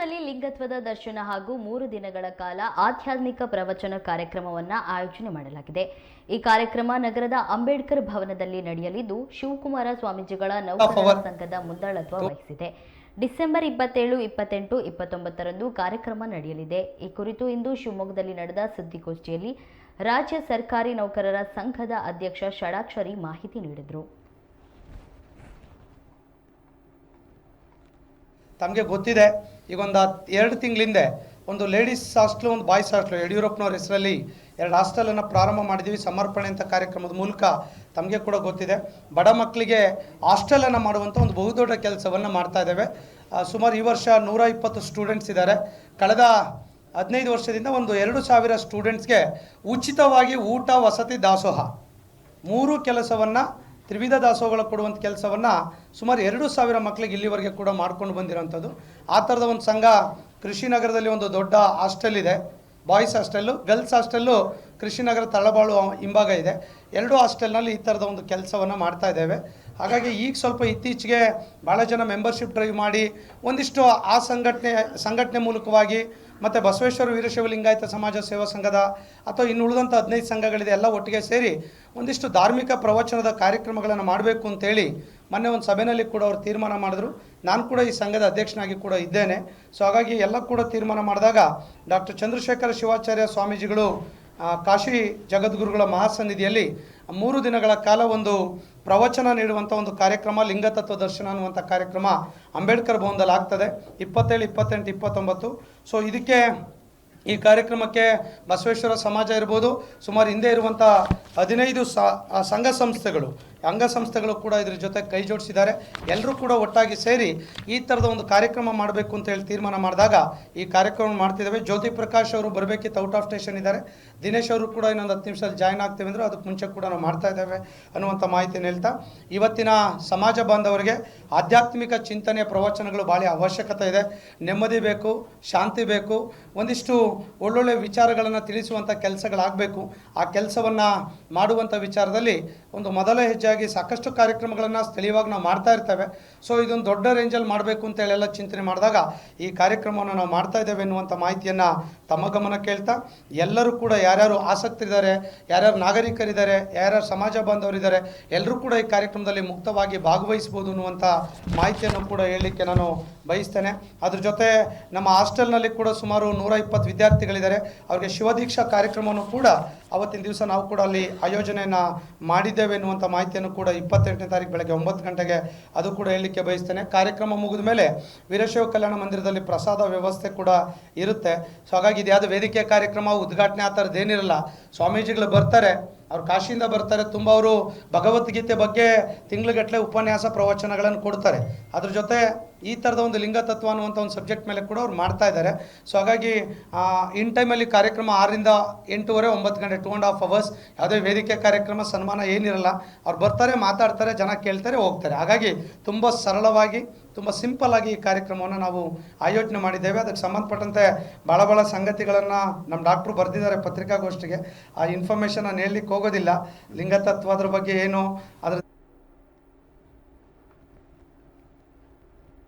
ಶಿವಮೊಗ್ಗದಲ್ಲಿ ಲಿಂಗತ್ವದ ದರ್ಶನ ಹಾಗೂ ಮೂರು ದಿನಗಳ ಕಾಲ ಆಧ್ಯಾತ್ಮಿಕ ಪ್ರವಚನ ಕಾರ್ಯಕ್ರಮವನ್ನು ಆಯೋಜನೆ ಮಾಡಲಾಗಿದೆ. ಈ ಕಾರ್ಯಕ್ರಮ ನಗರದ ಅಂಬೇಡ್ಕರ್ ಭವನದಲ್ಲಿ ನಡೆಯಲಿದ್ದು, ಶಿವಕುಮಾರ ಸ್ವಾಮೀಜಿಗಳ ನೌಕರರ ಸಂಘದ ಮುಂದಾಳತ್ವ ವಹಿಸಿದೆ. ಡಿಸೆಂಬರ್ ಇಪ್ಪತ್ತೇಳು, ಇಪ್ಪತ್ತೆಂಟು, ಇಪ್ಪತ್ತೊಂಬತ್ತರಂದು ಕಾರ್ಯಕ್ರಮ ನಡೆಯಲಿದೆ. ಈ ಕುರಿತು ಇಂದು ಶಿವಮೊಗ್ಗದಲ್ಲಿ ನಡೆದ ಸುದ್ದಿಗೋಷ್ಠಿಯಲ್ಲಿ ರಾಜ್ಯ ಸರ್ಕಾರಿ ನೌಕರರ ಸಂಘದ ಅಧ್ಯಕ್ಷ ಷಡಾಕ್ಷರಿ ಮಾಹಿತಿ ನೀಡಿದರು. ತಮಗೆ ಗೊತ್ತಿದೆ ಈಗ ಒಂದು ಹತ್ತು ಎರಡು ತಿಂಗಳಿಂದೆ ಒಂದು ಲೇಡೀಸ್ ಹಾಸ್ಟೆಲ್, ಒಂದು ಬಾಯ್ಸ್ ಹಾಸ್ಟ್ಲು, ಯಡಿಯೂರಪ್ಪನವ್ರ ಹೆಸರಲ್ಲಿ ಎರಡು ಹಾಸ್ಟೆಲನ್ನು ಪ್ರಾರಂಭ ಮಾಡಿದ್ದೀವಿ ಸಮರ್ಪಣೆ ಅಂತ ಕಾರ್ಯಕ್ರಮದ ಮೂಲಕ ತಮಗೆ ಕೂಡ ಗೊತ್ತಿದೆ. ಬಡ ಮಕ್ಕಳಿಗೆ ಹಾಸ್ಟೆಲನ್ನು ಮಾಡುವಂಥ ಒಂದು ಬಹುದೊಡ್ಡ ಕೆಲಸವನ್ನು ಮಾಡ್ತಾ ಇದ್ದೇವೆ. ಸುಮಾರು ಈ ವರ್ಷ ನೂರ ಇಪ್ಪತ್ತು ಸ್ಟೂಡೆಂಟ್ಸ್ ಇದ್ದಾರೆ. ಕಳೆದ ಹದಿನೈದು ವರ್ಷದಿಂದ ಒಂದು ಎರಡು ಸಾವಿರ ಸ್ಟೂಡೆಂಟ್ಸ್ಗೆ ಉಚಿತವಾಗಿ ಊಟ, ವಸತಿ, ದಾಸೋಹ. ಮೂರು ಕೆಲಸವನ್ನು ತ್ರಿವಿಧ ದಾಸೋಹಗಳು ಕೊಡುವಂಥ ಕೆಲಸವನ್ನು ಸುಮಾರು ಎರಡು ಸಾವಿರ ಮಕ್ಕಳಿಗೆ ಇಲ್ಲಿವರೆಗೆ ಕೂಡ ಮಾಡ್ಕೊಂಡು ಬಂದಿರೋಂಥದ್ದು ಆ ಥರದ ಒಂದು ಸಂಘ ಕೃಷಿನಗರದಲ್ಲಿ ಒಂದು ದೊಡ್ಡ ಹಾಸ್ಟೆಲ್ ಇದೆ. Boys hostel, girls hostel Krishinagar Talabalu ಹಿಂಭಾಗ ಇದೆ. ಎರಡು ಹಾಸ್ಟೆಲ್ನಲ್ಲಿ ಈ ಥರದ ಒಂದು ಕೆಲಸವನ್ನು ಮಾಡ್ತಾ ಇದ್ದೇವೆ. ಹಾಗಾಗಿ ಈಗ ಸ್ವಲ್ಪ ಇತ್ತೀಚೆಗೆ ಭಾಳ ಜನ ಮೆಂಬರ್ಶಿಪ್ ಡ್ರೈವ್ ಮಾಡಿ ಒಂದಿಷ್ಟು ಆ ಸಂಘಟನೆ ಸಂಘಟನೆ ಮೂಲಕವಾಗಿ ಮತ್ತು ಬಸವೇಶ್ವರ ವೀರಶೈವ ಲಿಂಗಾಯತ ಸಮಾಜ ಸೇವಾ ಸಂಘದ ಅಥವಾ ಇನ್ನು ಉಳಿದಂಥ ಹದಿನೈದು ಸಂಘಗಳಿದೆ, ಎಲ್ಲ ಒಟ್ಟಿಗೆ ಸೇರಿ ಒಂದಿಷ್ಟು ಧಾರ್ಮಿಕ ಪ್ರವಚನದ ಕಾರ್ಯಕ್ರಮಗಳನ್ನು ಮಾಡಬೇಕು ಅಂತೇಳಿ ಮೊನ್ನೆ ಒಂದು ಸಭೆಯಲ್ಲಿ ಕೂಡ ಅವರು ತೀರ್ಮಾನ ಮಾಡಿದ್ರು. ನಾನು ಕೂಡ ಈ ಸಂಘದ ಅಧ್ಯಕ್ಷನಾಗಿ ಕೂಡ ಇದ್ದೇನೆ. ಸೊ ಹಾಗಾಗಿ ಎಲ್ಲ ಕೂಡ ತೀರ್ಮಾನ ಮಾಡಿದಾಗ ಡಾಕ್ಟರ್ ಚಂದ್ರಶೇಖರ ಶಿವಾಚಾರ್ಯ ಸ್ವಾಮೀಜಿಗಳು ಕಾಶಿ ಜಗದ್ಗುರುಗಳ ಮಹಾಸನ್ನಿಧಿಯಲ್ಲಿ ಮೂರು ದಿನಗಳ ಕಾಲ ಒಂದು ಪ್ರವಚನ ನೀಡುವಂಥ ಒಂದು ಕಾರ್ಯಕ್ರಮ ಲಿಂಗತತ್ವ ದರ್ಶನ ಅನ್ನುವಂಥ ಕಾರ್ಯಕ್ರಮ ಅಂಬೇಡ್ಕರ್ ಭವನದಲ್ಲಿ ಆಗ್ತದೆ. ಇಪ್ಪತ್ತೇಳು, ಇಪ್ಪತ್ತೆಂಟು, ಇಪ್ಪತ್ತೊಂಬತ್ತು. ಸೊ ಇದಕ್ಕೆ ಈ ಕಾರ್ಯಕ್ರಮಕ್ಕೆ ಬಸವೇಶ್ವರ ಸಮಾಜ ಇರ್ಬೋದು, ಸುಮಾರು ಹಿಂದೆ ಇರುವಂಥ ಹದಿನೈದು ಸಂಘ ಸಂಸ್ಥೆಗಳು ಅಂಗಸಂಸ್ಥೆಗಳು ಕೂಡ ಇದ್ರ ಜೊತೆ ಕೈ ಜೋಡಿಸಿದ್ದಾರೆ. ಎಲ್ಲರೂ ಕೂಡ ಒಟ್ಟಾಗಿ ಸೇರಿ ಈ ಥರದ ಒಂದು ಕಾರ್ಯಕ್ರಮ ಮಾಡಬೇಕು ಅಂತ ಹೇಳಿ ತೀರ್ಮಾನ ಮಾಡಿದಾಗ ಈ ಕಾರ್ಯಕ್ರಮ ಮಾಡ್ತಿದ್ದೇವೆ. ಜ್ಯೋತಿ ಪ್ರಕಾಶ್ ಅವರು ಬರಬೇಕಿತ್ತು, ಔಟ್ ಆಫ್ ಸ್ಟೇಷನ್ ಇದ್ದಾರೆ. ದಿನೇಶ್ ಅವರು ಕೂಡ ಇನ್ನೊಂದು ಹತ್ತು ನಿಮಿಷದಲ್ಲಿ ಜಾಯ್ನ್ ಆಗ್ತೇವೆ ಅಂದರೆ ಅದಕ್ಕೆ ಮುಂಚೆ ಕೂಡ ನಾವು ಮಾಡ್ತಾ ಇದ್ದೇವೆ ಅನ್ನುವಂಥ ಮಾಹಿತಿನ ಹೇಳ್ತಾ, ಇವತ್ತಿನ ಸಮಾಜ ಬಾಂಧವರಿಗೆ ಆಧ್ಯಾತ್ಮಿಕ ಚಿಂತನೆಯ ಪ್ರವಚನಗಳು ಭಾಳ ಅವಶ್ಯಕತೆ ಇದೆ. ನೆಮ್ಮದಿ ಬೇಕು, ಶಾಂತಿ ಬೇಕು, ಒಂದಿಷ್ಟು ಒಳ್ಳೊಳ್ಳೆ ವಿಚಾರಗಳನ್ನು ತಿಳಿಸುವಂಥ ಕೆಲಸಗಳಾಗಬೇಕು. ಆ ಕೆಲಸವನ್ನು ಮಾಡುವಂಥ ವಿಚಾರದಲ್ಲಿ ಒಂದು ಮೊದಲ ಹೆಜ್ಜೆಯಾಗಿ ಸಾಕಷ್ಟು ಕಾರ್ಯಕ್ರಮಗಳನ್ನು ಸ್ಥಳೀಯವಾಗಿ ನಾವು ಮಾಡ್ತಾ ಇರ್ತೇವೆ. ಸೊ ಇದೊಂದು ದೊಡ್ಡ ರೇಂಜಲ್ಲಿ ಮಾಡಬೇಕು ಅಂತ ಹೇಳೆಲ್ಲ ಚಿಂತನೆ ಮಾಡಿದಾಗ ಈ ಕಾರ್ಯಕ್ರಮವನ್ನು ನಾವು ಮಾಡ್ತಾ ಇದ್ದೇವೆ ಎನ್ನುವಂಥ ಮಾಹಿತಿಯನ್ನು ತಮ್ಮ ಗಮನ ಕೇಳ್ತಾ, ಎಲ್ಲರೂ ಕೂಡ ಯಾರ್ಯಾರು ಆಸಕ್ತರಿದ್ದಾರೆ, ಯಾರ್ಯಾರು ನಾಗರಿಕರಿದ್ದಾರೆ, ಯಾರ್ಯಾರು ಸಮಾಜ ಬಾಂಧವರಿದ್ದಾರೆ ಎಲ್ಲರೂ ಕೂಡ ಈ ಕಾರ್ಯಕ್ರಮದಲ್ಲಿ ಮುಕ್ತವಾಗಿ ಭಾಗವಹಿಸ್ಬೋದು ಅನ್ನುವಂಥ ಮಾಹಿತಿಯನ್ನು ಕೂಡ ಹೇಳಲಿಕ್ಕೆ ನಾನು ಬಯಸ್ತೇನೆ. ಅದ್ರ ಜೊತೆ ನಮ್ಮ ಹಾಸ್ಟೆಲ್ನಲ್ಲಿ ಕೂಡ ಸುಮಾರು ನೂರ ಇಪ್ಪತ್ತು ವಿದ್ಯಾರ್ಥಿಗಳಿದ್ದಾರೆ. ಅವರಿಗೆ ಶಿವದೀಕ್ಷಾ ಕಾರ್ಯಕ್ರಮವನ್ನು ಕೂಡ ಅವತ್ತಿನ ದಿವಸ ನಾವು ಕೂಡ ಅಲ್ಲಿ ಆಯೋಜನೆಯನ್ನು ಮಾಡಿದ್ದೇವೆ ಎನ್ನುವಂಥ ಮಾಹಿತಿಯನ್ನು ಕೂಡ ಇಪ್ಪತ್ತೆಂಟನೇ ತಾರೀಕು ಬೆಳಗ್ಗೆ ಒಂಬತ್ತು ಗಂಟೆಗೆ ಅದು ಕೂಡ ಹೇಳಲಿಕ್ಕೆ ಬಯಸ್ತೇನೆ. ಕಾರ್ಯಕ್ರಮ ಮುಗಿದ ಮೇಲೆ ವೀರಶೈವ ಕಲ್ಯಾಣ ಮಂದಿರದಲ್ಲಿ ಪ್ರಸಾದ ವ್ಯವಸ್ಥೆ ಕೂಡ ಇರುತ್ತೆ. ಸೊ, ಹಾಗಾಗಿ ಇದು ಯಾವುದು ವೇದಿಕೆ ಕಾರ್ಯಕ್ರಮ, ಉದ್ಘಾಟನೆ ಆ ಥರದ್ದು ಏನಿರಲ್ಲ, ಸ್ವಾಮೀಜಿಗಳು ಬರ್ತಾರೆ. ಅವ್ರು ಕಾಶಿಯಿಂದ ಬರ್ತಾರೆ, ತುಂಬ ಅವರು ಭಗವದ್ಗೀತೆ ಬಗ್ಗೆ ತಿಂಗ್ಳುಗಟ್ಟಲೆ ಉಪನ್ಯಾಸ ಪ್ರವಚನಗಳನ್ನು ಕೊಡ್ತಾರೆ. ಅದ್ರ ಜೊತೆ ಈ ಥರದ ಒಂದು ಲಿಂಗತತ್ವ ಅನ್ನುವಂಥ ಒಂದು ಸಬ್ಜೆಕ್ಟ್ ಮೇಲೆ ಕೂಡ ಅವ್ರು ಮಾಡ್ತಾ ಇದ್ದಾರೆ. ಸೊ ಹಾಗಾಗಿ ಇನ್ ಟೈಮಲ್ಲಿ ಕಾರ್ಯಕ್ರಮ ಆರರಿಂದ ಎಂಟೂವರೆ, ಒಂಬತ್ತು ಗಂಟೆ ಟೂ ಆ್ಯಂಡ್ ಹಾಫ್ ಅವರ್ಸ್ ಯಾವುದೇ ವೇದಿಕೆ ಕಾರ್ಯಕ್ರಮ ಸನ್ಮಾನ ಏನಿರಲ್ಲ, ಅವ್ರು ಬರ್ತಾರೆ, ಮಾತಾಡ್ತಾರೆ, ಜನ ಕೇಳ್ತಾರೆ, ಹೋಗ್ತಾರೆ. ಹಾಗಾಗಿ ತುಂಬ ಸರಳವಾಗಿ ತುಂಬ ಸಿಂಪಲ್ ಆಗಿ ಈ ಕಾರ್ಯಕ್ರಮವನ್ನು ನಾವು ಆಯೋಜನೆ ಮಾಡಿದ್ದೇವೆ. ಅದಕ್ಕೆ ಸಂಬಂಧಪಟ್ಟಂತೆ ಭಾಳ ಭಾಳ ಸಂಗತಿಗಳನ್ನು ನಮ್ಮ ಡಾಕ್ಟ್ರು ಬರೆದಿದ್ದಾರೆ ಪತ್ರಿಕಾಗೋಷ್ಠಿಗೆ. ಆ ಇನ್ಫಾರ್ಮೇಷನ್ ನಾನು ಹೇಳಲಿಕ್ಕೆ ಹೋಗೋದಿಲ್ಲ. ಲಿಂಗತತ್ವ ಅದ್ರ ಬಗ್ಗೆ ಏನು, ಅದ್ರ